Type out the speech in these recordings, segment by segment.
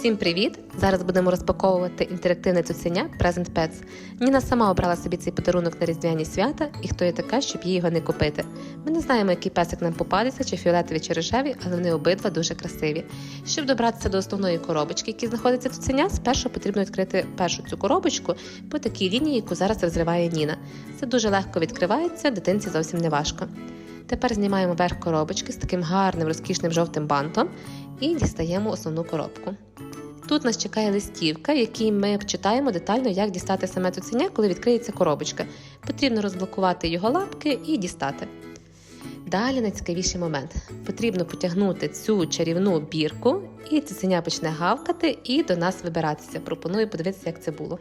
Всім привіт! Зараз будемо розпаковувати інтерактивне цуценя Present Pets. Ніна сама обрала собі цей подарунок на різдвяні свята, і хто є така, щоб їй його не купити. Ми не знаємо, який песик нам попадеться, чи фіолетові, чи рожеві, але вони обидва дуже красиві. Щоб добратися до основної коробочки, які знаходиться цуценя, спершу потрібно відкрити першу цю коробочку по такій лінії, яку зараз розриває Ніна. Це дуже легко відкривається, дитинці зовсім не важко. Тепер знімаємо верх коробочки з таким гарним розкішним жовтим бантом і дістаємо основну коробку. Тут нас чекає листівка, в якій ми читаємо детально, як дістати саме цуценя, коли відкриється коробочка. Потрібно розблокувати його лапки і дістати. Далі найцікавіший момент. Потрібно потягнути цю чарівну бірку, і цуценя почне гавкати і до нас вибиратися. Пропоную подивитися, як це було.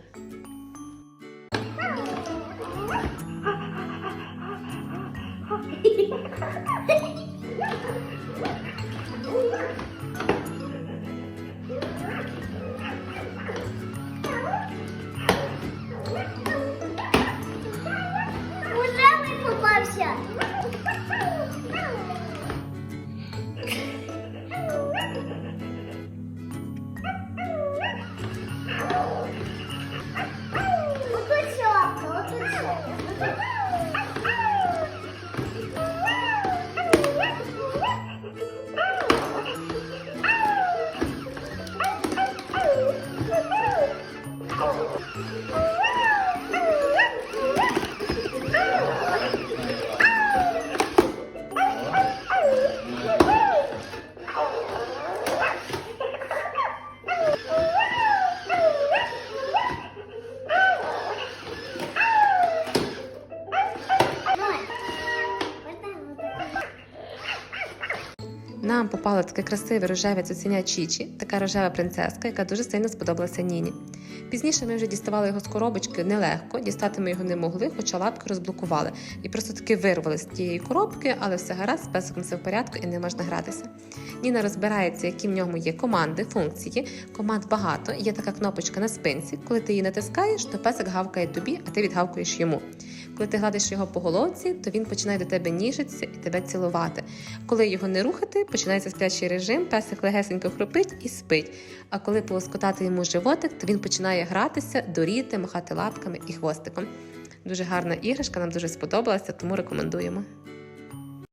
Thank you. Нам попало таке красиве рожеве цуценя Чічі, така рожева принцеска, яка дуже сильно сподобалася Ніні. Пізніше ми вже діставали його з коробочки нелегко, дістати ми його не могли, хоча лапки розблокували. І просто таки вирвали з тієї коробки, але все гаразд, з песиком все в порядку і не можна гратися. Ніна розбирається, які в ньому є команди, функції. Команд багато. Є така кнопочка на спинці. Коли ти її натискаєш, то песик гавкає тобі, а ти відгавкуєш йому. Коли ти гладиш його по головці, то він починає до тебе ніжитися і тебе цілувати. Коли його не рухати, починається сплячий режим, песик легесенько хропить і спить. А коли полоскотати йому животик, то він починає гратися, доріти, махати лапками і хвостиком. Дуже гарна іграшка, нам дуже сподобалася, тому рекомендуємо.